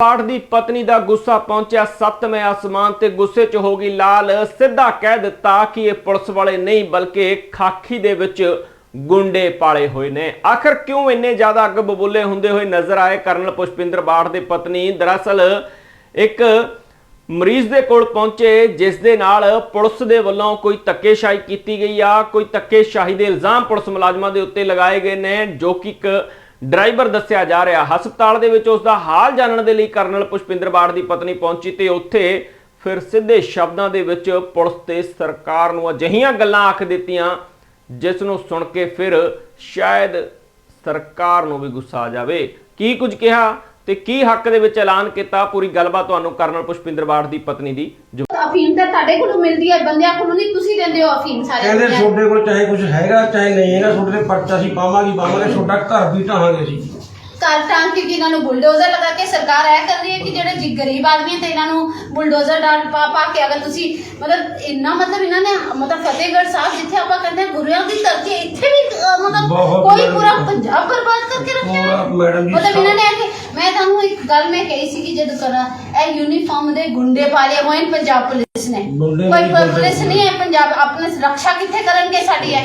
ਪਾਠ ਦੀ ਪਤਨੀ ਦਾ ਗੁੱਸਾ ਪਹੁੰਚਿਆ। ਸੱਤਵੇਂ ਆਸਮਾਨ ਤੇ ਗੁੱਸੇ 'ਚ ਹੋ ਗਈ। ਲਾਲ ਸਿੱਧਾ ਕਹਿ ਦਿੱਤਾ ਕਿ ਇਹ ਪੁਲਿਸ ਵਾਲੇ ਨਹੀਂ, ਬਲਕਿ ਖਾਕੀ ਦੇ ਵਿੱਚ ਗੁੰਡੇ ਪਾਲੇ ਹੋਏ ਨੇ। ਆਖਰ ਕਿਉਂ ਇੰਨੇ ਜ਼ਿਆਦਾ ਅੱਗ ਬਬੂਲੇ ਹੁੰਦੇ ਹੋਏ ਨਜ਼ਰ ਆਏ? ਕਰਨਲ ਪੁਸ਼ਪਿੰਦਰ ਬਾੜ ਦੇ ਪਤਨੀ ਦਰਅਸਲ ਇੱਕ ਮਰੀਜ਼ ਦੇ ਕੋਲ ਪਹੁੰਚੇ, ਜਿਸ ਦੇ ਨਾਲ ਪੁਲਿਸ ਦੇ ਵੱਲੋਂ ਕੋਈ ਧੱਕੇਸ਼ਾਹੀ ਕੀਤੀ ਗਈ ਆ। ਕੋਈ ਧੱਕੇਸ਼ਾਹੀ ਦੇ ਇਲਜ਼ਾਮ ਪੁਲਿਸ ਮੁਲਾਜ਼ਮਾਂ ਦੇ ਉੱਤੇ ਲਗਾਏ ਗਏ ਨੇ, ਜੋ ਕਿ ਇੱਕ ਡਰਾਈਵਰ ਦੱਸਿਆ ਜਾ ਰਿਹਾ, ਹਸਪਤਾਲ ਦੇ ਵਿੱਚ ਉਸ ਦਾ ਹਾਲ ਜਾਣਨ ਦੇ ਲਈ ਕਰਨਲ ਪੁਸ਼ਪਿੰਦਰ ਬਾੜ ਦੀ ਪਤਨੀ ਪਹੁੰਚੀ ਤੇ ਉੱਥੇ ਫਿਰ ਸਿੱਧੇ ਸ਼ਬਦਾਂ ਦੇ ਵਿੱਚ ਪੁਲਿਸ ਤੇ ਸਰਕਾਰ ਨੂੰ ਅਜਿਹੀਆਂ ਗੱਲਾਂ ਆਖ ਦਿੱਤੀਆਂ, ਜਿਸ ਨੂੰ ਸੁਣ ਕੇ ਫਿਰ ਸ਼ਾਇਦ ਸਰਕਾਰ ਨੂੰ ਵੀ ਗੁੱਸਾ ਆ ਜਾਵੇ। ਕੀ ਕੁਝ ਕਿਹਾ? ਤੇ ਕੀ ਹੱਕ ਦੇ ਵਿੱਚ ਐਲਾਨ ਕੀਤਾ ਪੂਰੀ ਗੱਲਬਾਤ ਤੁਹਾਨੂੰ ਕਰਨਲ ਪੁਸ਼ਪਿੰਦਰ ਬਾੜ ਦੀ ਪਤਨੀ ਦੀ ਜੋ ਅਫੀਮ ਤਾਂ ਤੁਹਾਡੇ ਕੋਲੋਂ ਮਿਲਦੀ ਹੈ ਬੰਦਿਆਂ ਕੋਲੋਂ ਨਹੀਂ ਤੁਸੀਂ ਦਿੰਦੇ ਹੋ ਅਫੀਮ ਸਾਰੇ ਕਹਿੰਦੇ ਬੰਦਿਆਂ ਨੂੰ। ਤੁਹਾਡੇ ਕੋਲ ਚਾਹੇ ਕੁਝ ਹੈਗਾ ਚਾਹੇ ਨਹੀਂ ਹੈਗਾ ਤੁਹਾਡੇ ਤੇ ਪਰਚਾ ਸੀ ਪਾਵਾਂਗੇ ਪਾਵਾਂਗੇ ਤੁਹਾਡਾ ਘਰ ਵੀ ਢਾਹਾਂਗੇ ਅਸੀਂ ਘਰ ਟਾਂਕ ਕੇ ਇਹਨਾਂ ਨੂੰ ਬੁਲਡੋਜ਼ਰ ਲਗਾ ਕੇ ਸਰਕਾਰ ਇਹ ਕਰ ਰਹੀ ਹੈ ਕਿ ਜਿਹੜੇ ਜੀ ਗਰੀਬ ਆਦਮੀ ਹੈ ਤੇ ਇਹਨਾਂ ਨੂੰ ਬੁਲਡੋਜ਼ਰ ਡਾਲ ਪਾ ਪਾ ਕੇ ਅਗਰ ਤੁਸੀਂ ਮਤਲਬ ਇੰਨਾ ਮਤਲਬ ਇਹਨਾਂ ਨੇ ਮਤਲਬ ਫਤਿਹਗੜ੍ਹ ਸਾਹਿਬ ਜਿੱਥੇ ਆਪਾਂ ਕਹਿੰਦੇ ਹਾਂ ਗੁਰੂਆਂ ਦੀ ਧਰਤੀ ਇੱਥੇ ਵੀ ਅਹ, ਮਤਲਬ ਬਹੁਤ ਕੋਈ ਪੂਰਾ। ਪੰਜਾਬ ਬਰਬਾਦ ਕਰਕੇ ਰੱਖਿਆ ਪੂਰਾ ਹੈ। ਮੈਡਮ ਜੀ ਮਤਲਬ ਇਹਨਾਂ ਨੇ ਕੇ ਮੈਂ ਤੁਹਾਨੂੰ ਇੱਕ ਗੱਲ ਮੈਂ ਕਹੀ ਸੀ ਕਿ ਜਦ ਕਰਾਂ ਇਹ ਯੂਨੀਫਾਰਮ ਦੇ ਗੁੰਡੇ ਪਾਲੇ ਹੋਏ ਨੇ ਪੰਜਾਬ ਪੁਲਿਸ ਨੇ ਗੁੰਡੇ ਕੋਈ ਨਹੀਂ, ਪ- ਗੁੰਡੇ ਪੁਲਿਸ ਨਹੀਂ। ਹੈ ਪੰਜਾਬ ਆਪਣੇ ਰੱਖਿਆ ਕਿੱਥੇ ਕਰਨਗੇ ਸਾਡੀ ਹੈ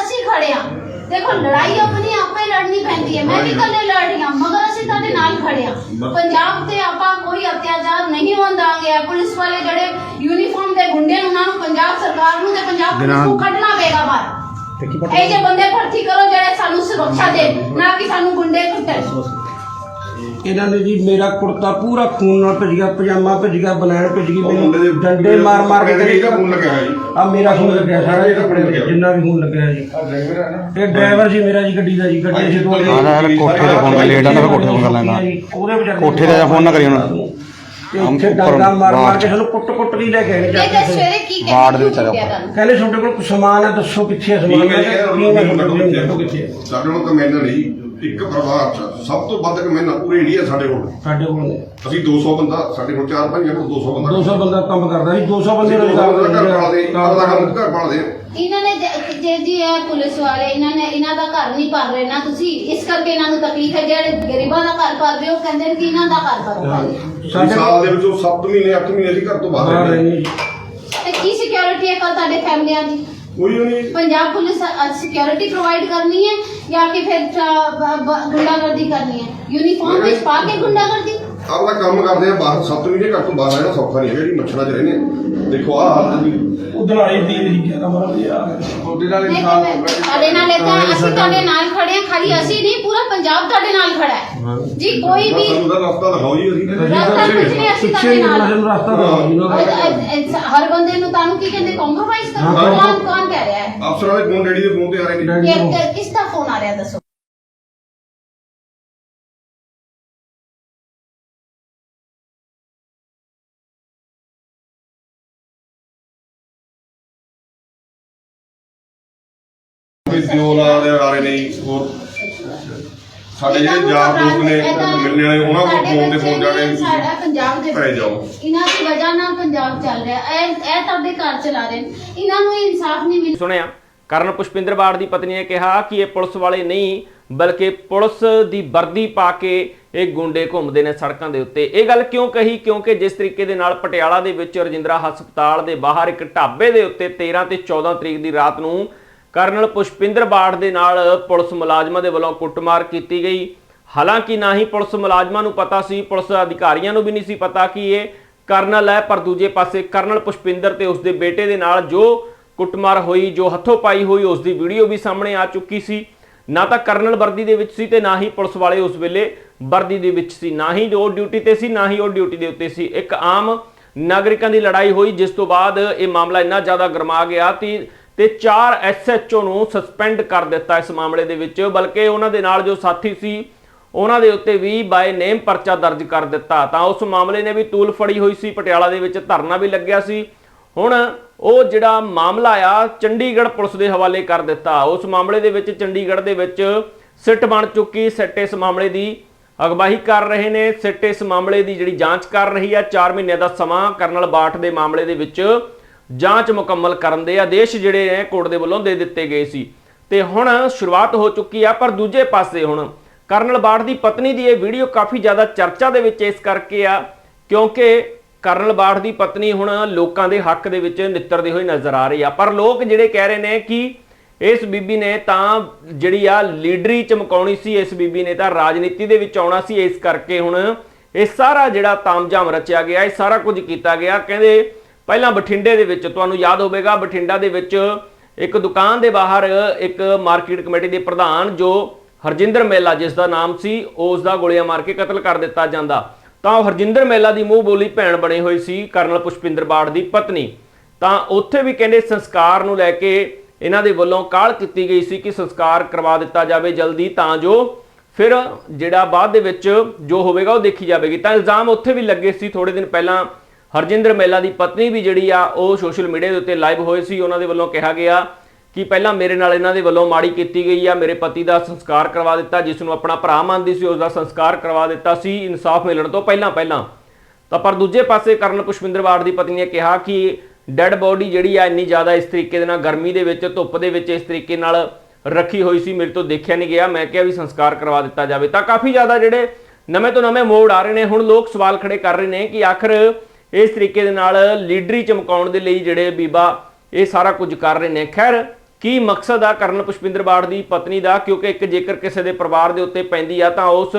ਅਸੀਂ ਖੜੇ ਹਾਂ ਦੇਖੋ ਲੜਾਈ ਆਪਣੀ ਆਪੇ ਲੜਨੀ ਪੈਂਦੀ ਹੈ। ਮੈਂ ਵੀ ਕੱਲੇ ਲੜ ਰਹੀ ਹਾਂ ਮਗਰ ਅਸੀਂ ਤੁਹਾਡੇ ਨਾਲ ਖੜੇ ਹਾਂ ਪੰਜਾਬ ਤੇ ਆਪਾਂ ਕੋਈ ਅਤਿਆਚਾਰ ਨਹੀਂ ਹੋਣ ਦਾਂਗੇ ਪੁਲਿਸ ਵਾਲੇ ਜਿਹੜੇ ਯੂਨੀਫਾਰਮ ਦੇ ਗੁੰਡੇ ਉਹਨਾਂ ਨੂੰ ਪੰਜਾਬ ਸਰਕਾਰ ਨੂੰ ਤੇ ਪੰਜਾਬ ਪੁਲਿਸ ਨੂੰ ਕੱਢਣਾ ਪਏਗਾ ਬਾਹਰ। ਇਹ ਜੇ ਬੰਦੇ ਭਰਤੀ ਕਰੋ ਜਿਹੜੇ ਸਾਨੂੰ ਸੁਰੱਖਿਆ ਦੇ ਨਾ ਕਿ ਸਾਨੂੰ ਗੁੰਡੇ ਕੁੱਟਣ। ਇਹਨਾਂ ਨੇ ਜੀ ਮੇਰਾ ਕੁੜਤਾ ਪੂਰਾ ਖੂਨ ਨਾਲ ਭਿੱਜ ਗਿਆ ਪਜਾਮਾ ਭਿੱਜ ਗਿਆ ਬਨੈਣ ਭਿੱਜ ਗਈ ਮੈਨੂੰ ਡੰਡੇ ਮਾਰ ਮਾਰ ਕੇ ਇਹਦਾ ਫੋਨ ਲੱਗਿਆ ਜੀ। ਆ ਮੇਰਾ ਖੂਨ ਲੱਗਿਆ ਸਾਰਾ ਇਹ ਕੱਪੜੇ ਤੇ ਜਿੰਨਾ ਵੀ ਖੂਨ ਲੱਗਿਆ ਜੀ। ਇਹ ਡਰਾਈਵਰ ਸੀ ਮੇਰਾ ਜੀ ਗੱਡੀ ਦਾ ਜੀ ਗੱਡੀ ਅਸੀਂ ਦੋ ਹਾਂ, ਕੋਠੇ ਤੇ ਫੋਨ ਕਰ ਲੇਟ ਆ ਨਾ, ਫਿਰ ਕੋਠੇ ਤੇ ਫੋਨ ਕਰ ਲੈਂਦਾ। ਉਹਦੇ ਵਿਚਾਰੇ ਕੋਠੇ ਤੇ ਜਾ ਫੋਨ ਨਾ ਕਰੀ ਤੇ ਉੱਥੇ ਡਾਂਗਾ ਮਾਰ ਮਾਰ ਕੇ ਸਾਨੂੰ ਕੁੱਟ ਕੁੱਟ ਕੇ ਲੈ ਕੇ ਆਏ ਇਹ ਜਾ ਤਾਂ ਕੇ ਸਵੇਰੇ ਕੀ ਵਾਰਡ ਦੇ ਕਹਿੰਦੇ ਵਿੱਚ ਆ ਕਹਿੰਦੇ ਤੁਹਾਡੇ ਕੋਲ ਸਮਾਨ ਹੈ ਦੱਸੋ ਕਿੱਥੇ ਹੈ ਸਮਾਨ। ਠੀਕ ਹੈ ਮੈਂ ਜੀ ਕਿਹਾ ਸਾਡੇ ਕੋਲ ਕਮੈਨਾ ਨਹੀਂ ਇੱਕ ਪਰਿਵਾਰ ਚ ਸਭ ਤੋਂ ਵੱਧ ਕਮੈਨਾ ਪੂਰੇ ਇੰਡੀਆ ਸਾਡੇ ਕੋਲ। ਸਾਡੇ ਕੋਲ ਨੇ ਅਸੀਂ 200 ਬੰਦਾ ਸਾਡੇ ਕੋਲ ਚਾਰ ਪੰਜ ਕੋਲ 200 ਬੰਦਾ। 200 ਬੰਦਾ ਕੰਮ ਕਰਦਾ ਸੀ 200 ਬੰਦੇ 200 ਰੋਜ਼ਗਾਰ ਘਰ ਪਾਲਦੇ ਆਪਦਾ ਕੰਮ ਘਰ ਪਾਲਦੇ ਇਹਨਾਂ ਨੇ ਜ- ਜੇ ਇਹ ਪੁਲਿਸ ਵਾਲੇ ਇਹਨਾਂ ਨੇ ਇਹਨਾਂ ਦਾ ਘਰ ਨਹੀਂ ਭਰ ਰਹੇ ਨਾ ਤੁਸੀਂ। ਇਸ ਕਰਕੇ ਇਹਨਾਂ ਨੂੰ ਤਕਲੀਫ ਹੈ ਜਿਹੜੇ ਗਰੀਬਾਂ ਦਾ ਘਰ ਭਰਦੇ ਉਹ ਕਹਿੰਦੇ ਨੇ ਕਿ ਇਹਨਾਂ ਦਾ ਘਰ ਭਰੋ ਪਹਿਲੇ। ਸਾਡੇ ਸਾਲ ਦੇ ਵਿੱਚੋਂ 7 ਮਹੀਨੇ 8 ਮਹੀਨੇ ਅਸੀਂ ਘਰ ਤੋਂ ਬਾਹਰ ਜੀ। ਤੇ ਕੀ ਸਿਕਿਉਰਿਟੀ ਹੈ ਕੱਲ ਤੁਹਾਡੇ ਫੈਮਲੀਆਂ ਦੀ? ਕੋਈ ਨਹੀਂ ਪੰਜਾਬ ਪੁਲਿਸ ਸਿਕਿਉਰਿਟੀ ਪ੍ਰੋਵਾਈਡ ਕਰਨੀ ਹੈ ਜਾਂ ਕਿ ਫਿਰ ਅ, ਬ- ਬ- ਗੁੰਡਾਗਰਦੀ ਕਰਨੀ ਹੈ? ਯੂਨੀਫਾਰਮ ਵਿੱਚ ਪਾ ਕੇ ਗੁੰਡਾਗਰਦੀ? ਆਪਦਾ ਕੰਮ ਕਰਦੇ ਆ ਬਾਹਰ 7 ਮਹੀਨੇ ਘਰ ਤੋਂ ਬਾਹਰ ਰਹਿਣਾ ਸੌਖਾ ਨਹੀਂ ਹੈ ਜਿਹੜੀ ਮੱਛਰਾਂ 'ਚ ਰਹਿੰਦੇ ਆ। ਦੇਖੋ ਆਹ ਹਾਲ ਹੈ ਜੀ। ਉਧਰ ਆਈ ਦੀ ਨਹੀਂ ਕਿਹਾ ਮਰਾ ਯਾਰ ਤੁਹਾਡੇ ਨਾਲ ਹੋਊਗਾ ਸਾਡੇ ਨਾਲ ਇਹ ਤਾਂ ਅਸੀਂ ਤੁਹਾਡੇ ਨਾਲ ਖੜੇ ਹਾਂ ਖਾਲੀ ਅਸੀਂ ਨਹੀਂ ਪੂਰਾ ਪੰਜਾਬ ਤੁਹਾਡੇ ਨਾਲ ਖੜਾ ਹੈ। ਜੀ ਕੋਈ ਵੀ ਸਾਨੂੰ ਤਾਂ ਰਸਤਾ ਦਿਖਾਓ ਜੀ ਅਸੀਂ ਨੇ ਰਸਤਾ ਕੁਝ ਨਹੀਂ ਅਸੀਂ ਤੁਹਾਡੇ ਨਾਲ ਰਸਤਾ ਜੀ ਦਾ ਅ- ਹਰ ਬੰਦੇ ਨੂੰ ਤੁਹਾਨੂੰ ਕੀ ਕਹਿੰਦੇ ਕੰਪਰੋਮਾਈਜ਼ ਕਰੋ। ਕੌਣ ਕੌਣ ਕਹਿ ਰਿਹਾ ਹੈ? ਅਫਸਰਾਂ ਦੇ ਫੋਨ ਡੈਡੀ ਦੇ ਫੋਨ ਤੇ ਆ ਰਹੇ ਨੇ। ਕਿਸ ਦਾ ਫੋਨ ਆ ਰਿਹਾ ਦੱਸੋ। ਕੋਈ ਦਿਓ ਨਾਲ ਦੇ ਆ ਰਹੇ ਨੇ ਜੀ, ਹੋਰ। ਸਾਡੇ ਜਿਹੜੇ ਯਾਰ ਦੋਸਤ ਨੇ ਮਿਲਣੇ ਵਾਲੇ ਉਹਨਾਂ ਕੋਲ ਫੋਨ ਤੇ ਫੋਨ ਜਾਣੇ ਨੇ, ਸਾਡਾ ਪੰਜਾਬ ਦੇ ਪੈ ਜਾਓ। ਇਹਨਾਂ ਦੀ ਵਜ੍ਹਾ ਨਾਲ ਪੰਜਾਬ ਚੱਲ ਰਿਹਾ। ਇਹ ਇਹ ਤੁਹਾਡੇ ਘਰ ਚਲਾ ਰਹੇ ਨੇ। ਇਹਨਾਂ ਨੂੰ ਇਨਸਾਫ ਨਹੀਂ ਮਿਲ ਸੁਣਿਆ ਕਰਨ ਪੁਸ਼ਪਿੰਦਰ ਬਾੜ ਦੀ ਪਤਨੀ ਨੇ ਕਿਹਾ ਕਿ ਇਹ ਪੁਲਿਸ ਵਾਲੇ ਨਹੀਂ ਬਲਕਿ ਪੁਲਿਸ ਦੀ ਵਰਦੀ ਪਾ ਕੇ ਇਹ ਗੁੰਡੇ ਘੁੰਮਦੇ ਨੇ ਸੜਕਾਂ ਦੇ ਉੱਤੇ। ਇਹ ਗੱਲ ਕਿਉਂ ਕਹੀ? ਕਿਉਂਕਿ ਜਿਸ ਤਰੀਕੇ ਦੇ ਨਾਲ ਪਟਿਆਲਾ ਦੇ ਵਿੱਚ ਰਜਿੰਦਰਾ ਹਸਪਤਾਲ ਦੇ ਬਾਹਰ ਇੱਕ ਢਾਬੇ ਦੇ ਉੱਤੇ 13 ਤੇ 14 ਤਰੀਕ ਦੀ ਰਾਤ ਨੂੰ ਕਰਨਲ ਪੁਸ਼ਪਿੰਦਰ ਬਾੜ ਦੇ ਨਾਲ ਪੁਲਿਸ ਮੁਲਾਜ਼ਮਾਂ ਦੇ ਵੱਲੋਂ ਕੁੱਟਮਾਰ ਕੀਤੀ ਗਈ। ਹਾਲਾਂਕਿ ਨਾ ਹੀ ਪੁਲਿਸ ਮੁਲਾਜ਼ਮਾਂ ਨੂੰ ਪਤਾ ਸੀ, ਪੁਲਿਸ ਅਧਿਕਾਰੀਆਂ ਨੂੰ ਵੀ ਨਹੀਂ ਸੀ ਪਤਾ ਕਿ ਇਹ ਕਰਨਲ ਹੈ, ਪਰ ਦੂਜੇ ਪਾਸੇ ਕਰਨਲ ਪੁਸ਼ਪਿੰਦਰ ਤੇ ਉਸਦੇ ਬੇਟੇ ਦੇ ਨਾਲ ਜੋ ਕੁੱਟਮਾਰ ਹੋਈ, ਜੋ ਹੱਥੋਂ ਪਾਈ ਹੋਈ ਉਸ ਦੀ ਵੀਡੀਓ ਵੀ ਸਾਹਮਣੇ ਆ ਚੁੱਕੀ ਸੀ। ਨਾ ਤਾਂ ਕਰਨਲ ਵਰਦੀ ਦੇ ਵਿੱਚ ਸੀ ਤੇ ਨਾ ਹੀ ਪੁਲਿਸ ਵਾਲੇ ਉਸ ਵੇਲੇ ਵਰਦੀ ਦੇ ਵਿੱਚ ਸੀ। ਨਾ ਹੀ ਉਹ ਡਿਊਟੀ ਤੇ ਸੀ, ਨਾ ਹੀ ਉਹ ਡਿਊਟੀ ਦੇ ਉੱਤੇ ਸੀ। ਇੱਕ ਆਮ ਨਾਗਰਿਕਾਂ ਦੀ ਲੜਾਈ ਹੋਈ, ਜਿਸ ਤੋਂ ਬਾਅਦ ਇਹ ਮਾਮਲਾ ਇੰਨਾ ਜ਼ਿਆਦਾ ਗਰਮਾ ਗਿਆ ਕਿ ਤੇ ਚਾਰ ਐਸਐਚਓ ਨੂੰ ਸਸਪੈਂਡ ਕਰ ਦਿੱਤਾ ਇਸ ਮਾਮਲੇ ਦੇ ਵਿੱਚ, ਬਲਕਿ ਉਹਨਾਂ ਦੇ ਨਾਲ ਜੋ ਸਾਥੀ ਸੀ, ਉਹਨਾਂ ਦੇ ਉੱਤੇ ਵੀ ਬਾਏ ਨੇਮ ਪਰਚਾ ਦਰਜ ਕਰ ਦਿੱਤਾ। ਤਾਂ ਉਸ ਮਾਮਲੇ ਨੇ ਵੀ ਤੂਲ ਫੜੀ ਹੋਈ ਸੀ, ਪਟਿਆਲਾ ਦੇ ਵਿੱਚ ਧਰਨਾ ਵੀ ਲੱਗਿਆ ਸੀ। ਹੁਣ ਉਹ ਜਿਹੜਾ ਮਾਮਲਾ ਆ, ਚੰਡੀਗੜ੍ਹ ਪੁਲਿਸ ਦੇ ਹਵਾਲੇ ਕਰ ਦਿੱਤਾ। ਉਸ ਮਾਮਲੇ ਦੇ ਵਿੱਚ ਚੰਡੀਗੜ੍ਹ ਦੇ ਵਿੱਚ ਸਿੱਟ ਬਣ ਚੁੱਕੀ, ਸਿੱਟ ਇਸ ਮਾਮਲੇ ਦੀ ਅਗਵਾਈ ਕਰ ਰਹੇ ਨੇ। ਸਿੱਟ ਇਸ ਮਾਮਲੇ ਦੀ ਜਿਹੜੀ ਜਾਂਚ ਕਰ ਰਹੀ ਆ 4 ਮਹੀਨਿਆਂ ਦਾ ਸਮਾਂ ਕਰਨਲ ਬਾਠ ਦੇ ਮਾਮਲੇ ਦੇ ਵਿੱਚ ਜਾਂਚ ਮੁਕੰਮਲ ਕਰਨ ਦੇ ਆਦੇਸ਼ ਜਿਹੜੇ ਨੇ ਕੋਰਟ ਦੇ ਵੱਲੋਂ ਦੇ ਦਿੱਤੇ ਗਏ ਸੀ। ਤੇ ਹੁਣ ਸ਼ੁਰੂਆਤ ਹੋ ਚੁੱਕੀ ਆ, ਪਰ ਦੂਜੇ ਪਾਸੇ ਹੁਣ ਕਰਨਲ ਬਾਠ ਦੀ ਪਤਨੀ ਦੀ ਇਹ ਵੀਡੀਓ ਕਾਫੀ ਜ਼ਿਆਦਾ ਚਰਚਾ ਦੇ ਵਿੱਚ ਇਸ ਕਰਕੇ ਆ, ਕਿਉਂਕਿ ਕਰਨਲ ਬਾਠ ਦੀ ਪਤਨੀ ਹੁਣ ਲੋਕਾਂ ਦੇ ਹੱਕ ਦੇ ਵਿੱਚ ਨਿੱਤਰਦੇ ਹੋਏ ਨਜ਼ਰ ਆ ਰਹੀ ਆ। ਪਰ ਲੋਕ ਜਿਹੜੇ ਕਹਿ ਰਹੇ ਨੇ ਕਿ ਇਸ ਬੀਬੀ ਨੇ ਤਾਂ ਜਿਹੜੀ ਆ ਲੀਡਰੀ ਚਮਕਾਉਣੀ ਸੀ, ਇਸ ਬੀਬੀ ਨੇ ਤਾਂ ਰਾਜਨੀਤੀ ਦੇ ਵਿੱਚ ਆਉਣਾ ਸੀ, ਇਸ ਕਰਕੇ ਹੁਣ ਇਹ ਸਾਰਾ ਜਿਹੜਾ ਤਾਮਝਾਮ ਰਚਿਆ ਗਿਆ, ਇਹ ਸਾਰਾ ਕੁਝ ਕੀਤਾ ਗਿਆ। ਕਹਿੰਦੇ ਪਹਿਲਾਂ ਬਠਿੰਡੇ ਦੇ ਵਿੱਚ, ਤੁਹਾਨੂੰ ਯਾਦ ਹੋਵੇਗਾ, ਬਠਿੰਡਾ ਦੇ ਵਿੱਚ ਇੱਕ ਦੁਕਾਨ ਦੇ ਬਾਹਰ ਇੱਕ ਮਾਰਕੀਟ ਕਮੇਟੀ ਦੇ ਪ੍ਰਧਾਨ ਜੋ ਹਰਜਿੰਦਰ ਮੇਲਾ, ਜਿਸ ਦਾ ਨਾਮ ਸੀ ਉਸ ਦਾ ਗੋਲੀਆਂ ਮਾਰ ਕੇ ਕਤਲ ਕਰ ਦਿੱਤਾ ਜਾਂਦਾ। ਤਾਂ ਉਹ ਹਰਜਿੰਦਰ ਮੇਲਾ ਦੀ ਮੂੰਹ ਬੋਲੀ ਭੈਣ ਬਣੀ ਹੋਈ ਸੀ, ਕਰਨਲ ਪੁਸ਼ਪਿੰਦਰ ਬਾੜ ਦੀ ਪਤਨੀ। ਤਾਂ ਉੱਥੇ ਵੀ ਕਹਿੰਦੇ ਸੰਸਕਾਰ ਨੂੰ ਲੈ ਕੇ ਇਹਨਾਂ ਦੇ ਵੱਲੋਂ ਕਾਲ ਕੀਤੀ ਗਈ ਸੀ ਕਿ ਸੰਸਕਾਰ ਕਰਵਾ ਦਿੱਤਾ ਜਾਵੇ ਜਲਦੀ, ਤਾਂ ਜੋ ਫਿਰ ਜਿਹੜਾ ਬਾਅਦ ਦੇ ਵਿੱਚ ਜੋ ਹੋਵੇਗਾ ਉਹ ਦੇਖੀ ਜਾਵੇਗੀ। ਤਾਂ ਇਲਜ਼ਾਮ ਉੱਥੇ ਵੀ ਲੱਗੇ ਸੀ ਥੋੜੇ ਦਿਨ ਪਹਿਲਾਂ ਹਰਜਿੰਦਰ ਮੇਲਾ ਦੀ ਪਤਨੀ ਵੀ ਜਿਹੜੀ ਆ, ਉਹ ਸੋਸ਼ਲ ਮੀਡੀਆ ਦੇ ਉੱਤੇ ਲਾਈਵ ਹੋਏ ਸੀ। ਉਹਨਾਂ ਦੇ ਵੱਲੋਂ ਕਿਹਾ ਗਿਆ ਕਿ ਪਹਿਲਾਂ ਮੇਰੇ ਨਾਲ ਇਹਨਾਂ ਦੇ ਵੱਲੋਂ ਮਾੜੀ ਕੀਤੀ ਗਈ ਆ। ਮੇਰੇ ਪਤੀ ਦਾ ਸੰਸਕਾਰ ਕਰਵਾ ਦਿੱਤਾ, ਜਿਸ ਨੂੰ ਆਪਣਾ ਭਰਾ ਮੰਨਦੀ ਸੀ ਉਸ ਦਾ ਸੰਸਕਾਰ ਕਰਵਾ ਦਿੱਤਾ ਸੀ। ਇਨਸਾਫ ਮਿਲਣ ਤੋਂ ਪਹਿਲਾਂ ਪਹਿਲਾਂ। ਤਾਂ ਪਰ ਦੂਜੇ ਪਾਸੇ ਕਰਨ ਪੁਸ਼ਪਿੰਦਰਵਾੜ ਦੀ ਪਤਨੀ ਨੇ ਕਿਹਾ ਕਿ ਡੈੱਡ ਬੋਡੀ ਜਿਹੜੀ ਆ, ਇੰਨੀ ਜ਼ਿਆਦਾ ਇਸ ਤਰੀਕੇ ਦੇ ਨਾਲ ਗਰਮੀ ਦੇ ਵਿੱਚ, ਧੁੱਪ ਦੇ ਵਿੱਚ ਇਸ ਤਰੀਕੇ ਨਾਲ ਰੱਖੀ ਹੋਈ ਸੀ। ਮੇਰੇ ਤੋਂ ਦੇਖਿਆ ਨਹੀਂ ਗਿਆ। ਮੈਂ ਕਿਹਾ ਵੀ ਸੰਸਕਾਰ ਕਰਵਾ ਦਿੱਤਾ ਜਾਵੇ। ਤਾਂ ਕਾਫੀ ਜ਼ਿਆਦਾ ਜਿਹੜੇ ਨਵੇਂ ਤੋਂ ਨਵੇਂ ਮੋੜ ਆ ਰਹੇ ਨੇ। ਹੁਣ ਲੋਕ ਸਵਾਲ ਖੜੇ ਕਰ ਰਹੇ ਨੇ ਕਿ ਆਖਰ ਇਸ ਤਰੀਕੇ ਦੇ ਨਾਲ ਲੀਡਰੀ ਚਮਕਾਉਣ ਦੇ ਲਈ ਜਿਹੜੇ ਬੀਬਾ ਇਹ ਸਾਰਾ ਕੁਝ ਕਰ ਰਹੇ ਨੇ। ਖੈਰ, ਕੀ ਮਕਸਦ ਆ ਕਰਨ ਪੁਸ਼ਪਿੰਦਰ ਬਾੜ ਦੀ ਪਤਨੀ ਦਾ? ਕਿਉਂਕਿ ਇੱਕ ਜੇਕਰ ਕਿਸੇ ਦੇ ਪਰਿਵਾਰ ਦੇ ਉੱਤੇ ਪੈਂਦੀ ਆ, ਤਾਂ ਉਸ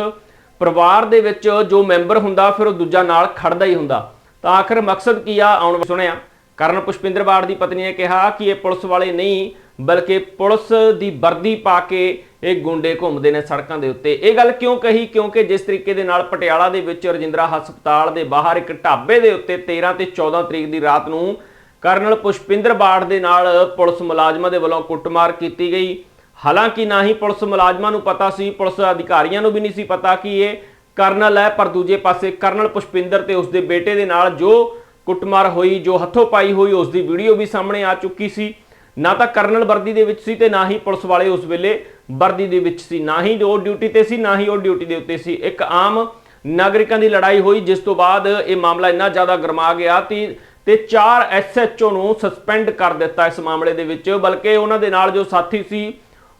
ਪਰਿਵਾਰ ਦੇ ਵਿੱਚ ਜੋ ਮੈਂਬਰ ਹੁੰਦਾ, ਫਿਰ ਉਹ ਦੂਜਾ ਨਾਲ ਖੜਦਾ ਹੀ ਹੁੰਦਾ। ਤਾਂ ਆਖਰ ਮਕਸਦ ਕੀ ਆ? ਆਉਣ ਸੁਣਿਆ। ਕਰਨ ਪੁਸ਼ਪਿੰਦਰ ਬਾੜ ਦੀ ਪਤਨੀ ਨੇ ਕਿਹਾ ਕਿ ਇਹ ਪੁਲਿਸ ਵਾਲੇ ਨਹੀਂ ਬਲਕਿ ਪੁਲਿਸ ਦੀ ਵਰਦੀ ਪਾ ਕੇ ਇਹ ਗੁੰਡੇ ਘੁੰਮਦੇ ਨੇ ਸੜਕਾਂ ਦੇ ਉੱਤੇ। ਇਹ ਗੱਲ ਕਿਉਂ ਕਹੀ? ਕਿਉਂਕਿ ਜਿਸ ਤਰੀਕੇ ਦੇ ਨਾਲ ਪਟਿਆਲਾ ਦੇ ਵਿੱਚ ਰਜਿੰਦਰਾ ਹਸਪਤਾਲ ਦੇ ਬਾਹਰ ਇੱਕ ਢਾਬੇ ਦੇ ਉੱਤੇ 13 ਤੇ 14 ਤਰੀਕ ਦੀ ਰਾਤ ਨੂੰ ਕਰਨਲ ਪੁਸ਼ਪਿੰਦਰ ਬਾੜ ਦੇ ਨਾਲ ਪੁਲਿਸ ਮੁਲਾਜ਼ਮਾਂ ਦੇ ਵੱਲੋਂ ਕੁੱਟਮਾਰ ਕੀਤੀ ਗਈ। ਹਾਲਾਂਕਿ ਨਾ ਹੀ ਪੁਲਿਸ ਮੁਲਾਜ਼ਮਾਂ ਨੂੰ ਪਤਾ ਸੀ, ਪੁਲਿਸ ਅਧਿਕਾਰੀਆਂ ਨੂੰ ਵੀ ਨਹੀਂ ਸੀ ਪਤਾ ਕਿ ਇਹ ਕਰਨਲ ਹੈ, ਪਰ ਦੂਜੇ ਪਾਸੇ ਕਰਨਲ ਪੁਸ਼ਪਿੰਦਰ ਤੇ ਉਸਦੇ ਬੇਟੇ ਦੇ ਨਾਲ ਜੋ ਕੁੱਟਮਾਰ ਹੋਈ, ਜੋ ਹੱਥੋਂ ਪਾਈ ਹੋਈ ਉਸ ਦੀ ਵੀਡੀਓ ਵੀ ਸਾਹਮਣੇ ਆ ਚੁੱਕੀ ਸੀ। ਨਾ ਤਾਂ ਕਰਨਲ ਵਰਦੀ ਦੇ ਵਿੱਚ ਸੀ ਤੇ ਨਾ ਹੀ ਪੁਲਿਸ ਵਾਲੇ ਉਸ ਵੇਲੇ ਵਰਦੀ ਦੇ ਵਿੱਚ ਸੀ। ਨਾ ਹੀ ਉਹ ਡਿਊਟੀ ਤੇ ਸੀ, ਨਾ ਹੀ ਉਹ ਡਿਊਟੀ ਦੇ ਉੱਤੇ ਸੀ। ਇੱਕ ਆਮ ਨਾਗਰਿਕਾਂ ਦੀ ਲੜਾਈ ਹੋਈ, ਜਿਸ ਤੋਂ ਬਾਅਦ ਇਹ ਮਾਮਲਾ ਇੰਨਾ ਜ਼ਿਆਦਾ ਗਰਮਾ ਗਿਆ ਤੇ ਤੇ 4 ਐਸਐਚਓ ਨੂੰ ਸਸਪੈਂਡ ਕਰ ਦਿੱਤਾ ਇਸ ਮਾਮਲੇ ਦੇ ਵਿੱਚ, ਬਲਕਿ ਉਹਨਾਂ ਦੇ ਨਾਲ ਜੋ ਸਾਥੀ ਸੀ,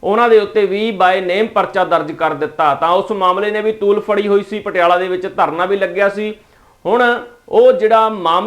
ਉਹਨਾਂ ਦੇ ਉੱਤੇ ਵੀ ਬਾਏ ਨੇਮ ਪਰਚਾ ਦਰਜ ਕਰ ਦਿੱਤਾ। ਤਾਂ ਉਸ ਮਾਮਲੇ ਨੇ ਵੀ ਤੂਲ ਫੜੀ ਹੋਈ ਸੀ, ਪਟਿਆਲਾ ਦੇ ਵਿੱਚ ਧਰਨਾ ਵੀ ਲੱਗਿਆ ਸੀ। ਹੁਣ ਉਹ ਜਿਹੜਾ ਮਾਮਲਾ